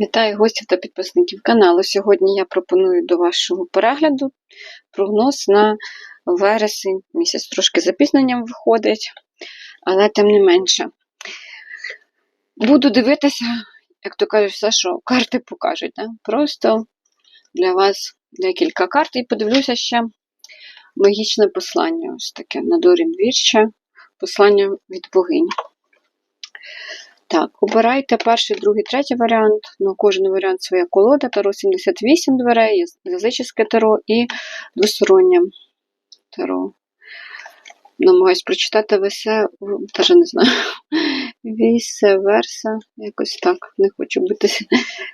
Вітаю гостів та підписників каналу. Сьогодні я пропоную до вашого перегляду прогноз на вересень. Місяць трошки запізненням виходить, але тим не менше. Буду дивитися, як то кажуть, все, що карти покажуть. Да? Просто для вас декілька карт і подивлюся ще магічне послання. Ось таке на дорі двірча, послання від богинь. Так, обирайте перший, другий, третій варіант. На кожен варіант своя колода, таро 78 дверей, язичське таро і двостороннє таро. Намагаюсь прочитати весе, теж не знаю. Вісе, верса, якось так. Не хочу бути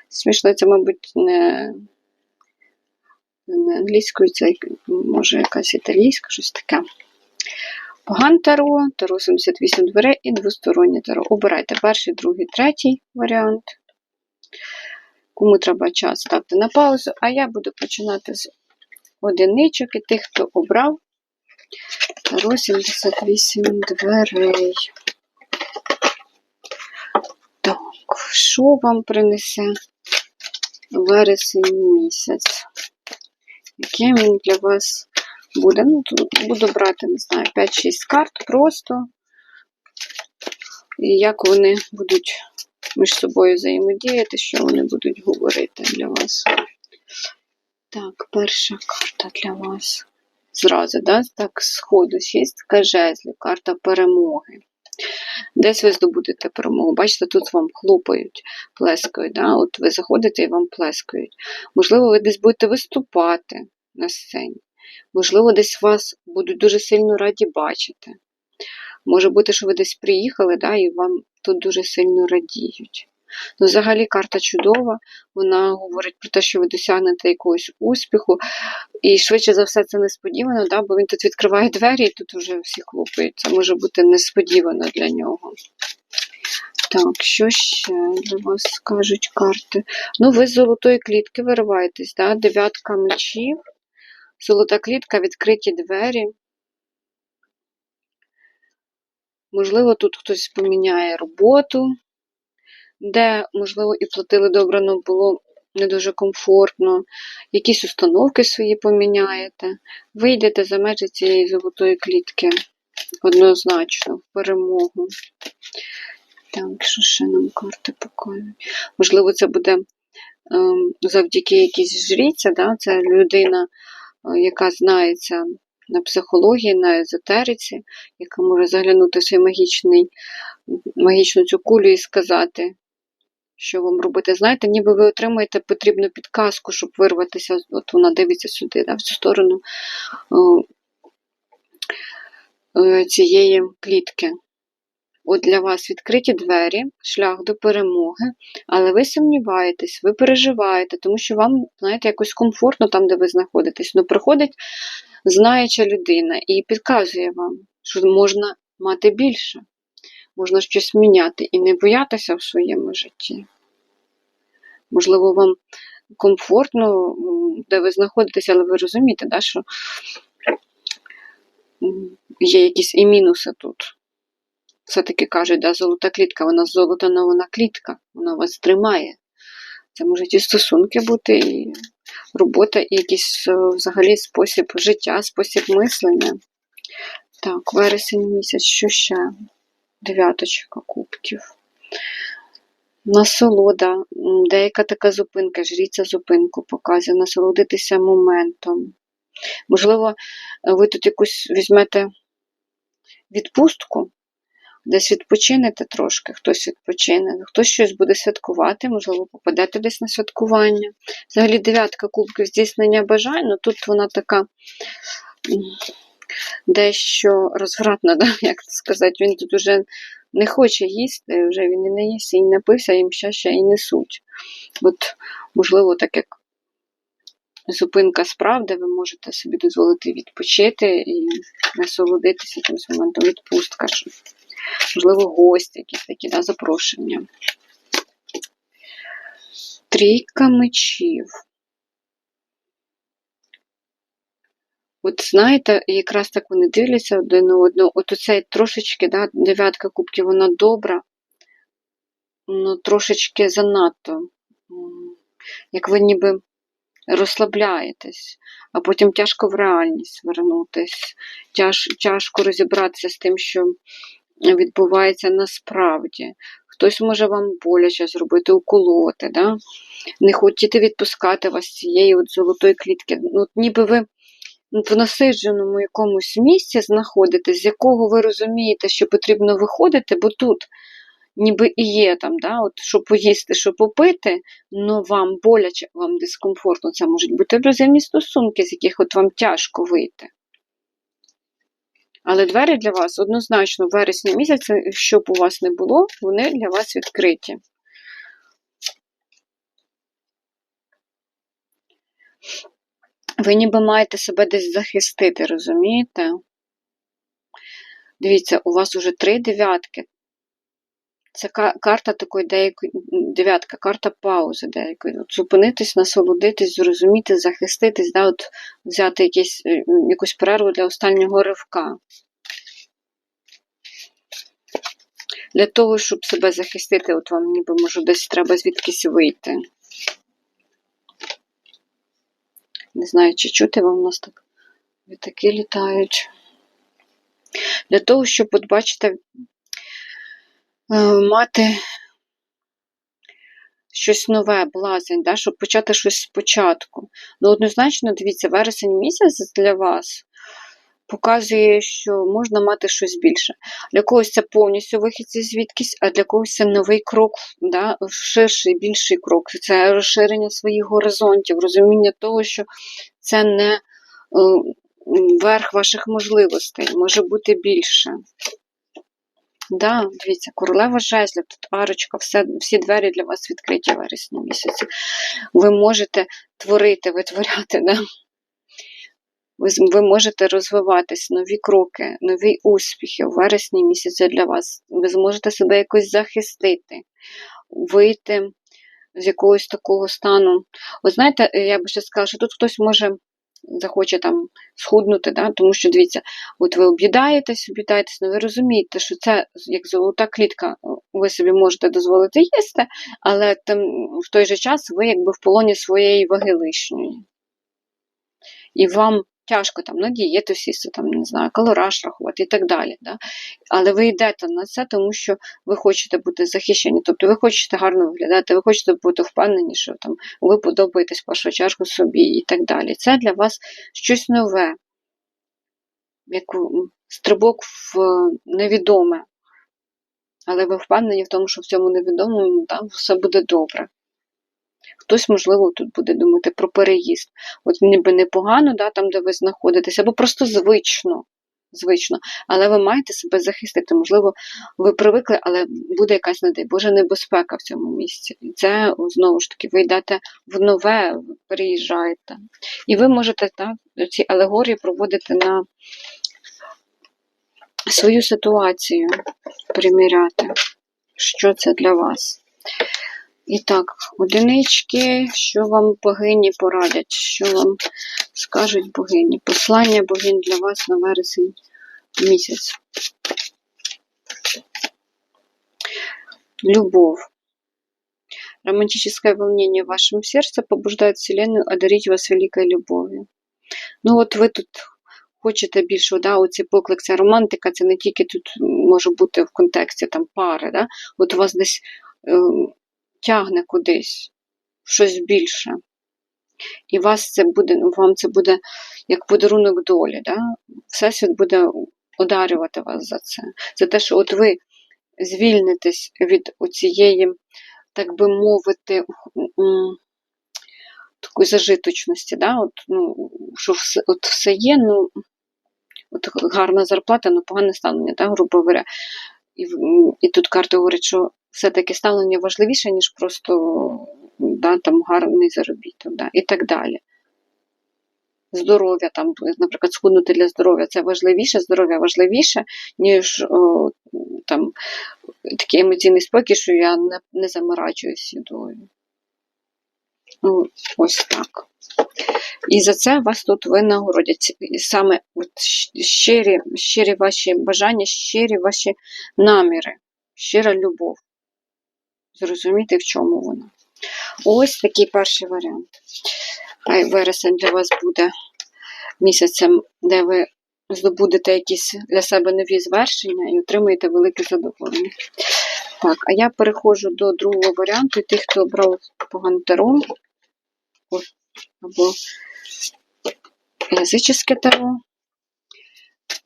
смішно. Це, мабуть, не, не англійською, це може якась італійська, щось таке. Поган таро, таро 78 дверей і двостороннє таро. Обирайте перший, другий, третій варіант. Кому треба час, ставте на паузу, а я буду починати з одиничок і тих, хто обрав. Таро 78 дверей. Так, що вам принесе вересень місяць? Яким він для вас буде. Ну, буду брати, не знаю, 5-6 карт просто. І як вони будуть між собою взаємодіяти, що вони будуть говорити для вас. Так, перша карта для вас. Зразу, да? так, сходу, шістка жезлів, карта перемоги. Десь ви здобудете перемогу. Бачите, тут вам хлопають, плескають. Да? От ви заходите і вам плескають. Можливо, ви десь будете виступати на сцені. Можливо, десь вас будуть дуже сильно раді бачити. Може бути, що ви десь приїхали, да, і вам тут дуже сильно радіють. Ну, Взагалі, карта чудова, вона говорить про те, що ви досягнете якогось успіху. І швидше за все, це несподівано, да, бо він тут відкриває двері і тут вже всі хлопають. Це може бути несподівано для нього. Так, що ще для вас скажуть карти? Ну, ви з золотої клітки вириваєтесь, да? дев'ятка мечів. Золота клітка, відкриті двері. Можливо, тут хтось поміняє роботу, де, можливо, і платили добре, але було не дуже комфортно. Якісь установки свої поміняєте. Вийдете за межі цієї золотої клітки однозначно, в перемогу. Так, що ще нам карти показують? Можливо, це буде ем, завдяки якійсь жріця, да? це людина яка знається на психології, на езотериці, яка може заглянути в свій магічний, магічну цю кулю і сказати, що вам робити. Знаєте, ніби ви отримаєте потрібну підказку, щоб вирватися, от вона дивиться сюди, да, в цю сторону цієї клітки. От для вас відкриті двері, шлях до перемоги, але ви сумніваєтесь, ви переживаєте, тому що вам, знаєте, якось комфортно там, де ви знаходитесь. Ну, приходить знаюча людина і підказує вам, що можна мати більше, можна щось міняти і не боятися в своєму житті. Можливо, вам комфортно, де ви знаходитесь, але ви розумієте, да, що є якісь і мінуси тут все-таки кажуть, да, золота клітка, вона золота, але клітка, вона вас тримає. Це можуть і стосунки бути, і робота, і якийсь е, взагалі спосіб життя, спосіб мислення. Так, вересень місяць, що ще? Дев'яточка кубків. Насолода, деяка така зупинка, жріця зупинку показує, насолодитися моментом. Можливо, ви тут якусь візьмете відпустку, десь відпочинете трошки, хтось відпочине, хтось щось буде святкувати, можливо, попадете десь на святкування. Взагалі, дев'ятка кубків здійснення бажань, ну тут вона така дещо розвратна, да? як сказати, він тут вже не хоче їсти, вже він і не їсть, і не напився, їм ще ще і несуть. От, можливо, так як. Зупинка справди, ви можете собі дозволити відпочити і насолодитися якимось моментом відпустка можливо, гості, якісь такі да, запрошення. Трійка мечів. От знаєте, якраз так вони дивляться один на одного. От оцей трошечки, да, дев'ятка кубків, вона добра, ну трошечки занадто як ви ніби розслабляєтесь, а потім тяжко в реальність вернутись, тяж, тяжко розібратися з тим, що відбувається насправді. Хтось може вам боляче зробити, уколоти, да? не хочете відпускати вас з цієї от золотої клітки. Ну, от ніби ви в насидженому якомусь місці знаходитесь, з якого ви розумієте, що потрібно виходити, бо тут ніби і є там, да, от, що поїсти, що попити, але вам боляче, вам дискомфортно. Це можуть бути аб'юзивні стосунки, з яких от вам тяжко вийти. Але двері для вас однозначно в вересні місяці, щоб у вас не було, вони для вас відкриті. Ви ніби маєте себе десь захистити, розумієте? Дивіться, у вас уже три дев'ятки. Це карта такої деякої дев'ятка, карта паузи деякої. От Зупинитись, насолодитись, зрозуміти, захиститись, да, от взяти якісь, е, якусь перерву для останнього ривка. Для того, щоб себе захистити, от вам ніби може десь треба звідкись вийти. Не знаю, чи чути вам у нас так літаки літають. Для того, щоб, от бачите, мати щось нове, блазень, да, щоб почати щось спочатку. Ну, однозначно, дивіться, вересень місяць для вас показує, що можна мати щось більше. Для когось це повністю вихід звідкись, а для когось це новий крок, да, ширший, більший крок. Це розширення своїх горизонтів, розуміння того, що це не е, верх ваших можливостей, може бути більше. Да, Дивіться, королева жезлів, тут арочка, все, всі двері для вас відкриті в вересні місяці. Ви можете творити, витворяти. Да? Ви ви можете розвиватись, нові кроки, нові успіхи у вересні місяці для вас. Ви зможете себе якось захистити, вийти з якогось такого стану. Ви знаєте, я би ще сказала, що тут хтось може захоче там схуднути, да? тому що, дивіться, от ви об'їдаєтесь, об'їдаєтесь, але ви розумієте, що це як золота клітка, ви собі можете дозволити їсти, але тим, в той же час ви якби в полоні своєї ваги лишньої. І вам тяжко там на дієту сісти, там, не знаю, калораж рахувати і так далі. Да? Але ви йдете на це, тому що ви хочете бути захищені, тобто ви хочете гарно виглядати, ви хочете бути впевнені, що там ви подобаєтесь першу чергу собі і так далі. Це для вас щось нове, як стрибок в невідоме. Але ви впевнені в тому, що в цьому невідомому да, все буде добре. Хтось, можливо, тут буде думати про переїзд. От ніби непогано, да, там, де ви знаходитесь, або просто звично. Звично, але ви маєте себе захистити. Можливо, ви привикли, але буде якась, не дай Боже, небезпека в цьому місці. І це, знову ж таки, ви йдете в нове, переїжджаєте. І ви можете так, ці алегорії проводити на свою ситуацію, приміряти, що це для вас. І так, одинички, що вам богині порадять, що вам скажуть богині. Послання богинь для вас на вересень місяць. Любов. Романтическое волнение в вашем сердце побуждает Вселенную одарить вас великой любов'ю. Ну, от ви тут хочете більше, да, оцей поклик, ця романтика, це не тільки тут може бути в контексті там пари, да, от у вас десь. Тягне кудись, в щось більше. І вас це буде, вам це буде як подарунок долі. Да? Всесвіт буде одарювати вас за це. За те, що от ви звільнитесь від оцієї, так би мовити, такої зажиточності, да? от, ну, що все от все є, ну, от гарна зарплата, ну погане ставлення, да, грубо говоря. І і тут карта говорить, що все-таки ставлення важливіше, ніж просто да, там гарний заробіток да, і так далі. Здоров'я, там, наприклад, схуднути для здоров'я це важливіше, здоров'я важливіше, ніж о, там, такий емоційний спокій, що я не не заморачуюсь їдою. Ну, Ось так. І за це вас тут винагородять. Саме от щирі, щирі ваші бажання, щирі ваші наміри, щира любов. Зрозуміти, в чому вона. Ось такий перший варіант. Вересень для вас буде місяцем, де ви здобудете якісь для себе нові звершення і отримаєте велике задоволення. Так, а я переходжу до другого варіанту. Тих, хто обрав Пагантеро о, або язичське таро.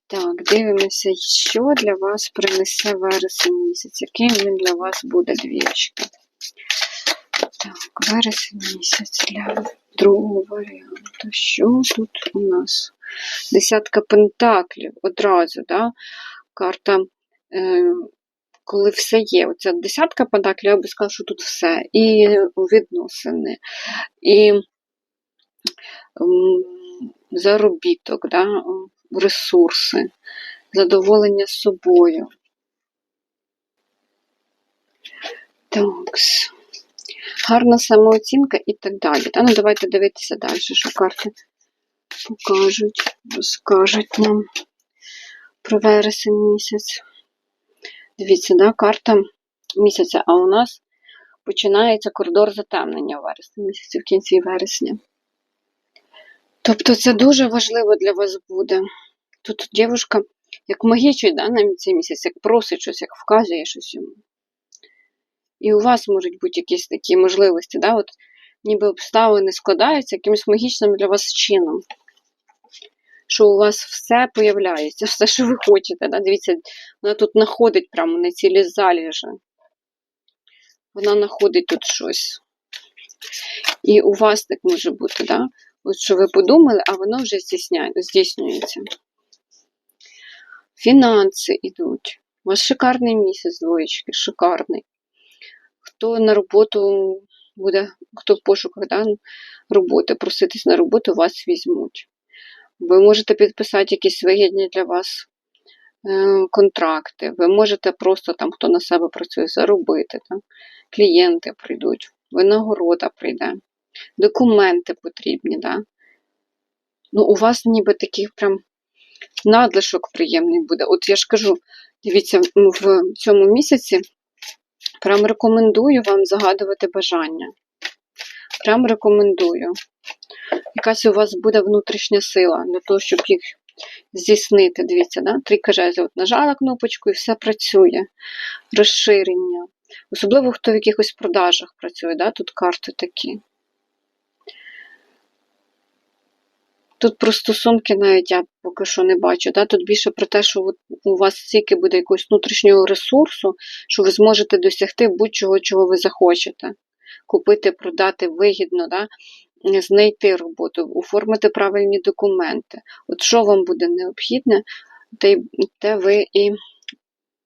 Так, дивимося, що для вас принесе вересень місяць. Яким він для вас буде двічка. Так, вересень місяць для другого варіанту. Що тут у нас? Десятка пентаклів одразу, да? Карта, е, коли все є. Оця десятка пентаклів, я би сказала, що тут все. І відносини, і м, заробіток, да? Ресурси, задоволення собою. Так. Гарна самооцінка і так далі. Та, ну, давайте дивитися далі, що карти покажуть, розкажуть нам про вересень місяць. Дивіться, да, карта місяця, а у нас починається коридор затемнення в вересні в кінці вересня. Тобто це дуже важливо для вас буде. Тут дівчинка як магічить да, на цей місяць, як просить щось, як вказує щось йому. І у вас можуть бути якісь такі можливості, да? От, ніби обставини складаються якимось магічним для вас чином. Що у вас все появляється, все, що ви хочете. Да? Дивіться, вона тут знаходить прямо на цілі заліжі. Вона знаходить тут щось. І у вас так може бути, да? От що ви подумали, а воно вже здійснюється. Фінанси йдуть. У вас шикарний місяць, двоєчки, шикарний. Хто на роботу буде, хто в пошуках да, роботи, проситись на роботу, вас візьмуть. Ви можете підписати якісь вигідні для вас е, контракти. Ви можете просто там, хто на себе працює, заробити. Там. Клієнти прийдуть, винагорода прийде, документи потрібні. Да? Ну, у вас ніби такий прям надлишок приємний буде. От я ж кажу, дивіться, в цьому місяці прям рекомендую вам загадувати бажання. Прям рекомендую. Якась у вас буде внутрішня сила для того, щоб їх здійснити. Дивіться, да? трійка жезлів. От нажала кнопочку і все працює. Розширення. Особливо, хто в якихось продажах працює, да? тут карти такі. Тут про стосунки навіть я поки що не бачу. Да? Тут більше про те, що у вас стільки буде якогось внутрішнього ресурсу, що ви зможете досягти будь-чого, чого ви захочете. Купити, продати вигідно, да? знайти роботу, оформити правильні документи. От що вам буде необхідне, те, те ви і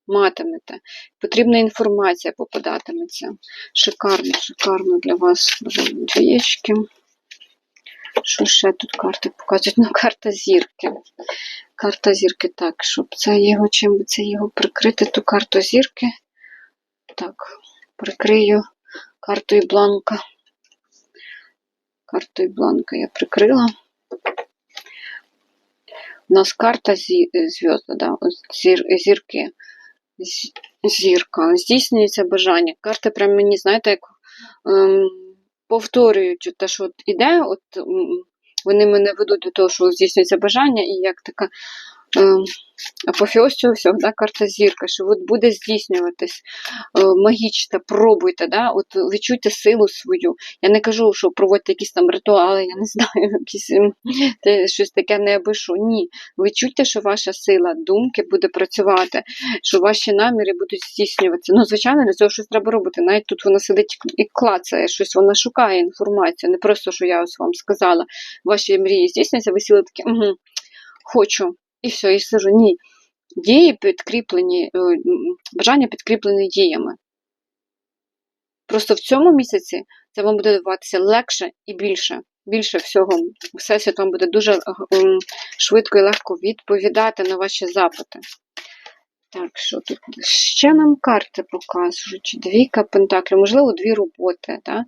матимете. Потрібна інформація попадатиметься. Шикарно, шикарно для вас двієчки. Що ще тут карти показують? Ну, карта зірки. Карта зірки, так, щоб це його, чим би це його прикрити, ту карту зірки. Так, прикрию картою бланка. Картою бланка я прикрила. У нас карта зі, да, зір, зірки. Зірка. Здійснюється бажання. Карти прям мені, знаєте, як ем, повторюють те, що от іде, от вони мене ведуть до того, що здійснюється бажання, і як така апофеоз цього всього, да, карта зірка, що от буде здійснюватись е, магічно, пробуйте, да, от відчуйте силу свою. Я не кажу, що проводьте якісь там ритуали, я не знаю, якісь щось таке не аби. Ні. Ви чуйте, що ваша сила думки буде працювати, що ваші наміри будуть здійснюватися. Ну, звичайно, для цього щось треба робити. Навіть тут вона сидить і клацає, щось вона шукає інформацію. Не просто, що я ось вам сказала, ваші мрії здійснюються, ви сіли такі, угу, хочу. І все, і сижу. Ні. Дії підкріплені, е, бажання підкріплені діями. Просто в цьому місяці це вам буде даватися легше і більше. Більше всього, всесвіт вам буде дуже швидко і легко відповідати на ваші запити. Так, що тут ще нам карти показують? Двійка пентаклів, можливо, дві роботи. Да?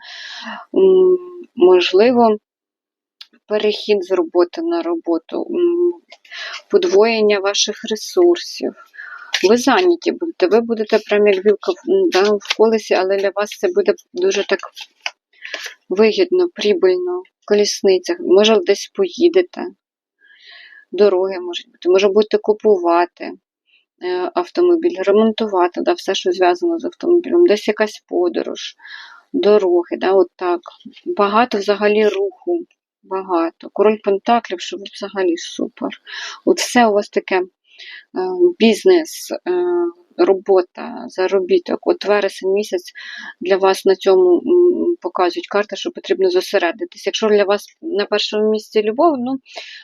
Можливо, перехід з роботи на роботу, подвоєння ваших ресурсів. Ви зайняті будете, ви будете прям як білка в- колесі, але для вас це буде дуже так вигідно, прибильно, в колісницях, може десь поїдете. Дороги можуть бути, може будете купувати е, автомобіль, ремонтувати, да, все, що зв'язано з автомобілем, десь якась подорож, дороги, да, от так. Багато взагалі руху, багато. Король Пентаклів, щоб взагалі супер. От все у вас таке е, бізнес, е, робота, заробіток. От вересень місяць для вас на цьому показують карти, що потрібно зосередитись. Якщо для вас на першому місці любов, ну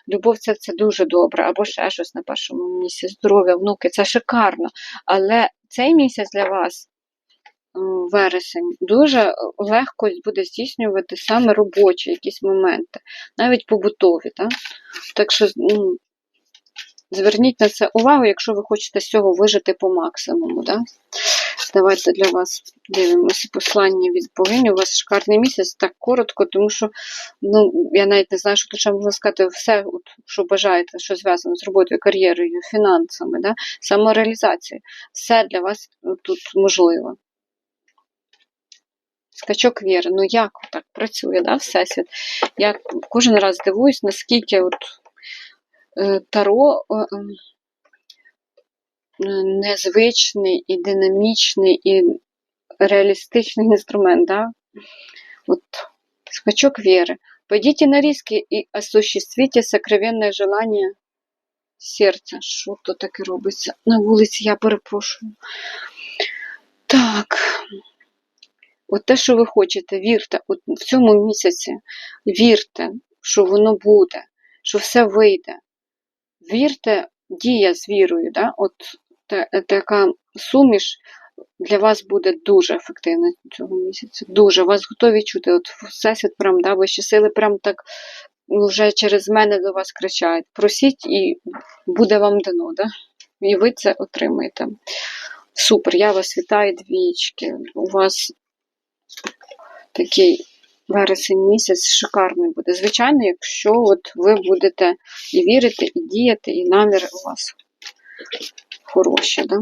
любов це, це дуже добре, або ще щось на першому місці, здоров'я, внуки, це шикарно. Але цей місяць для вас. М, Вересень дуже легко буде здійснювати саме робочі якісь моменти, навіть побутові. Так, так що ну, Зверніть на це увагу, якщо ви хочете з цього вижити по максимуму. Да? Давайте для вас дивимося послання від богині. У вас шикарний місяць, так коротко, тому що ну, я навіть не знаю, що тут можна сказати, все, от, що бажаєте, що зв'язано з роботою, кар'єрою, фінансами, да? самореалізацією. Все для вас тут можливо. Скачок віри. Ну як так працює, да, Всесвіт? Я кожен раз дивуюсь, наскільки от е, Таро е, ем, е, незвичний і динамічний, і реалістичний инструмент, да? Вот скачок веры. Пойдите на риски и осуществите сокровенное желание серця. Що то таке робиться? На вулиці я перепрошую. Так. От те, що ви хочете, вірте, от в цьому місяці вірте, що воно буде, що все вийде. Вірте, дія з вірою, да? от та, така суміш для вас буде дуже ефективна цього місяця. Дуже. Вас готові чути. От Всесвіт прям, да, вищі сили прям так вже через мене до вас кричають. Просіть і буде вам дано, да? І ви це отримаєте. Супер, я вас вітаю, двічки. У вас такий вересень місяць шикарний буде. Звичайно, якщо от ви будете і вірити, і діяти, і наміри у вас хороші, да?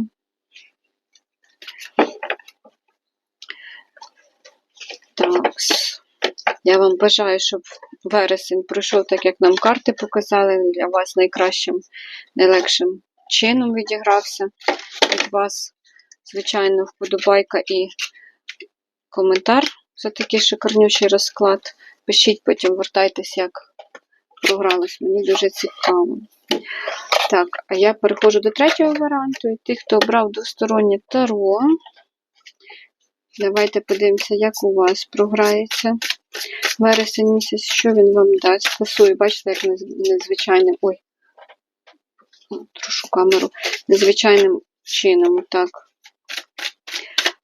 Так. Я вам бажаю, щоб вересень пройшов так, як нам карти показали, для вас найкращим, найлегшим чином відігрався від вас. Звичайно, вподобайка і коментар за такий шикарнючий розклад. Пишіть, потім вертайтесь, як програлось. Мені дуже цікаво. Так, а я переходжу до третього варіанту. І тих, хто обрав двостороннє таро. Давайте подивимося, як у вас програється вересень місяць, що він вам дасть. Класую, бачите, як незвичайним. Ой, трошу камеру. Незвичайним чином, так,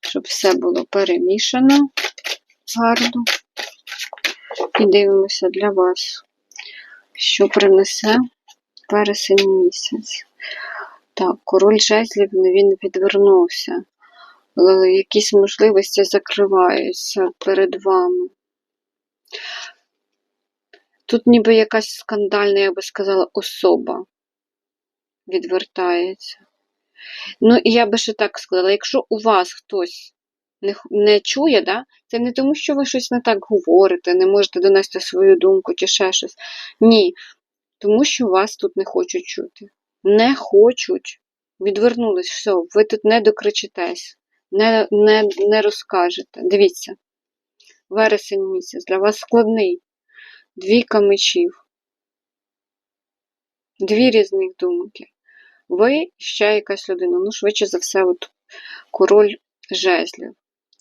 щоб все було перемішано гарно. І дивимося для вас, що принесе вересень місяць. Так, король жезлів він відвернувся. Е, Якісь можливості закриваються перед вами. Тут ніби якась скандальна, я би сказала, особа відвертається. Ну, і я би ще так сказала, якщо у вас хтось не, не чує, да, це не тому, що ви щось не так говорите, не можете донести свою думку чи ще щось. Ні. Тому що вас тут не хочуть чути. Не хочуть. Відвернулись, все, ви тут не докричитесь, не, не, не розкажете. Дивіться, вересень місяць для вас складний. Двійка мечів. Дві різних думки. Ви ще якась людина, ну, швидше за все, от король жезлів.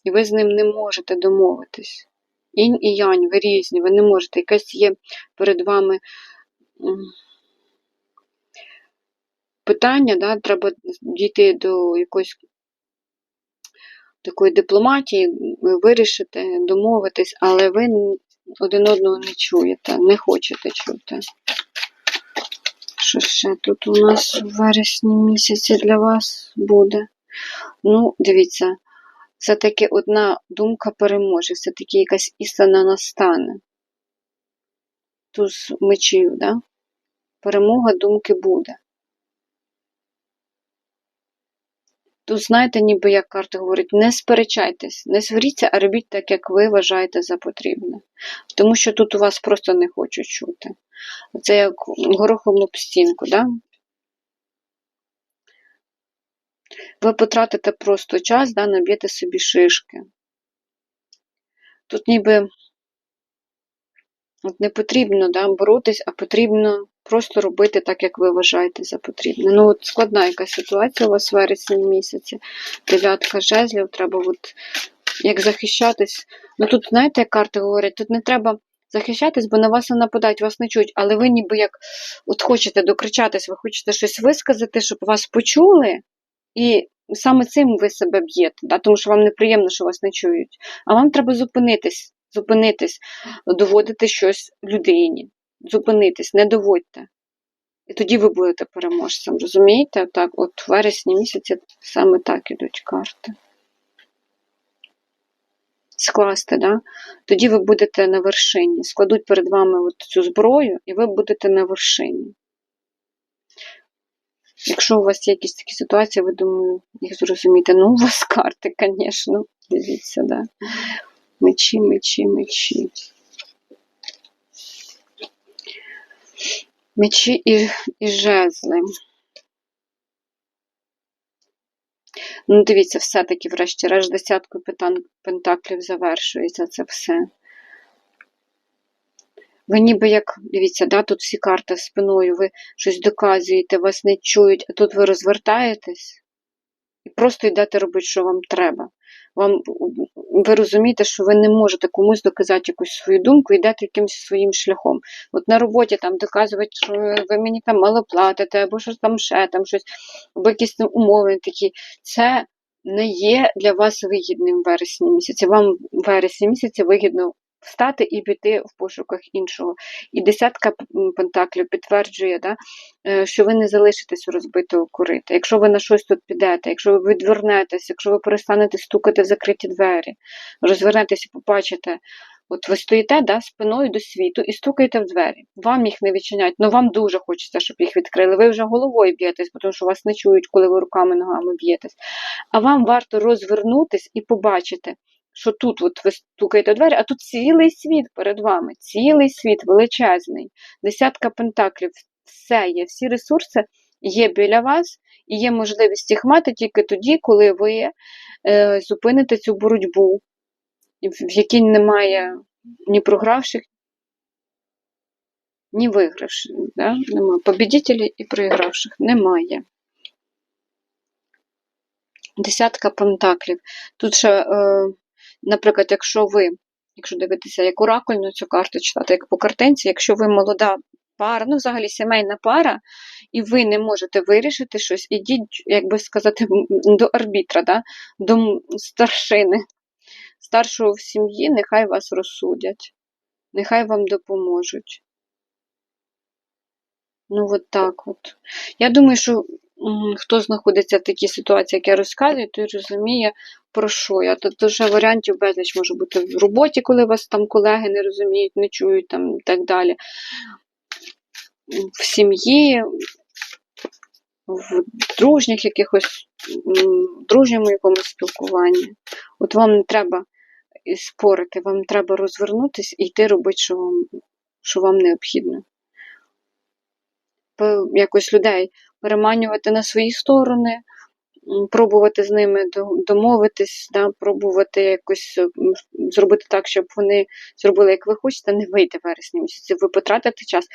І ви з ним не можете домовитись. Інь і янь, ви різні, ви не можете. Якесь є перед вами питання, да, треба дійти до якоїсь такої дипломатії, вирішити, домовитись, але ви один одного не чуєте, не хочете чути. Що ще тут у нас в вересні місяці для вас буде? Ну, дивіться, все-таки одна думка переможе, все-таки якась істина настане. Туз мечів, да? Перемога думки буде. Тут, знаєте, ніби як карта говорить, не сперечайтесь, не сваріться, а робіть так, як ви вважаєте за потрібне. Тому що тут у вас просто не хочуть чути. Це як горохом об стінку, да? Ви потратите просто час, да, наб'єте собі шишки. Тут ніби от не потрібно да, боротись, а потрібно просто робити так, як ви вважаєте за потрібне. Ну, от складна якась ситуація у вас в вересні місяці. Дев'ятка жезлів, треба от як захищатись. Ну тут, знаєте, як карти говорять, тут не треба захищатись, бо на вас не нападають, вас не чують, але ви ніби як от хочете докричатись, ви хочете щось висказати, щоб вас почули, і саме цим ви себе б'єте, да? тому що вам неприємно, що вас не чують. А вам треба зупинитись, зупинитись, доводити щось людині. Зупинитись, не доводьте. І тоді ви будете переможцем. Розумієте? Так, от вересні місяці саме так ідуть карти. Скласти, да? тоді ви будете на вершині. Складуть перед вами от цю зброю, і ви будете на вершині. Якщо у вас є якісь такі ситуації, ви думаю, їх зрозумієте. Ну, у вас карти, звісно. Дивіться, да. Мечі, мечі, мечі. Мечі і, і жезли. Ну, дивіться, все-таки, врешті-решт, десяткою пентаклів завершується це все. Ви ніби як, дивіться, да, тут всі карти спиною, ви щось доказуєте, вас не чують, а тут ви розвертаєтесь і просто йдете робити, що вам треба. Вам, Ви розумієте, що ви не можете комусь доказати якусь свою думку, йдете якимось своїм шляхом. От на роботі там доказувати, що ви мені там мало платите, або щось там ще, там щось, або якісь там умови такі. Це не є для вас вигідним в вересні місяці. Вам в вересні місяці вигідно встати і піти в пошуках іншого. І десятка пентаклів підтверджує, да, е, що ви не залишитесь у розбитого корита. Якщо ви на щось тут підете, якщо ви відвернетесь, якщо ви перестанете стукати в закриті двері, розвернетесь і побачите. От ви стоїте да, спиною до світу і стукаєте в двері. Вам їх не відчиняють, але вам дуже хочеться, щоб їх відкрили. Ви вже головою б'єтесь, тому що вас не чують, коли ви руками ногами б'єтесь. А вам варто розвернутись і побачити, що тут от ви стукаєте двері, а тут цілий світ перед вами, цілий світ величезний, десятка пентаклів, все є, всі ресурси є біля вас, і є можливість їх мати тільки тоді, коли ви е, зупините цю боротьбу, в якій немає ні програвших, ні вигравших. Да? Немає побідітелів і проігравших немає. Десятка пентаклів. Тут ще е, Наприклад, якщо ви, якщо дивитися як оракульну цю карту читати, як по картинці, якщо ви молода пара, ну взагалі сімейна пара, і ви не можете вирішити щось, ідіть, як би сказати, до арбітра, да? до старшини, старшого в сім'ї, нехай вас розсудять, нехай вам допоможуть. Ну, от так от. Я думаю, що хто знаходиться в такій ситуації, як я розказую, той розуміє, про що я. Тобто вже варіантів безліч може бути в роботі, коли вас там колеги не розуміють, не чують там і так далі. В сім'ї, в дружніх якихось, в дружньому якомусь спілкуванні. От вам не треба спорити, вам треба розвернутися і йти робити, що вам, що вам необхідно. Якось людей переманювати на свої сторони, пробувати з ними домовитись, да, пробувати якось зробити так, щоб вони зробили, як ви хочете, не вийде в вересні місяці. Ви потратите час.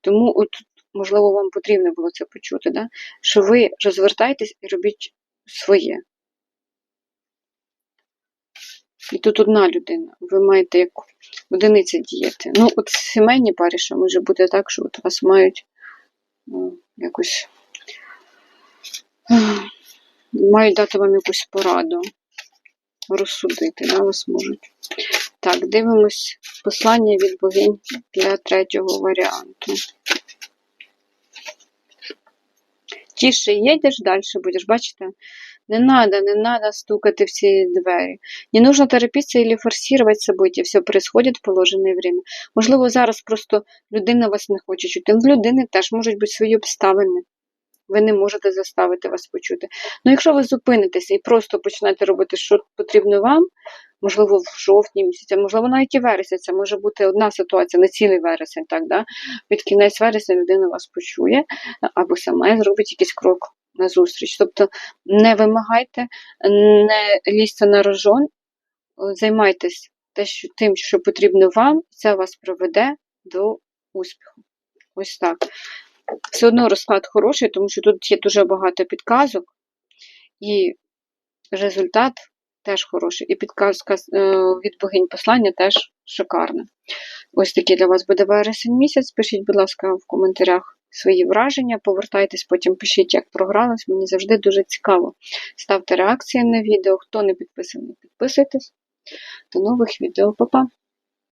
Тому от, можливо, вам потрібно було це почути, да? що ви розвертайтесь і робіть своє. І тут одна людина, ви маєте як одиниця діяти. Ну, от в сімейній парі, що може бути так, що от вас мають ну, якось мають дати вам якусь пораду. Розсудити, да, вас можуть. Так, дивимось послання від богинь для третього варіанту. Тише їдеш, далі будеш, бачите? Не надо, не надо стукати в ці двері. Не нужно торопитися или форсировать события. Все происходит в положене время. Можливо, зараз просто людина вас не хоче чути. В людини теж можуть бути свої обставини. Ви не можете заставити вас почути. Ну, якщо ви зупинитеся і просто почнете робити, що потрібно вам, можливо, в жовтні місяці, можливо, навіть і вересня, це може бути одна ситуація, не цілий вересень, так, да? під кінець вересня людина вас почує або сама зробить якийсь крок на зустріч. Тобто не вимагайте, не лізьте на рожон, займайтесь те, що, тим, що потрібно вам, це вас приведе до успіху. Ось так. Все одно розклад хороший, тому що тут є дуже багато підказок, і результат теж хороший. І підказка е, від богинь послання теж шикарна. Ось такий для вас буде вересень місяць. Пишіть, будь ласка, в коментарях свої враження, повертайтесь, потім пишіть, як програлось. Мені завжди дуже цікаво. Ставте реакції на відео. Хто не підписаний, підписуйтесь. До нових відео, Па-па!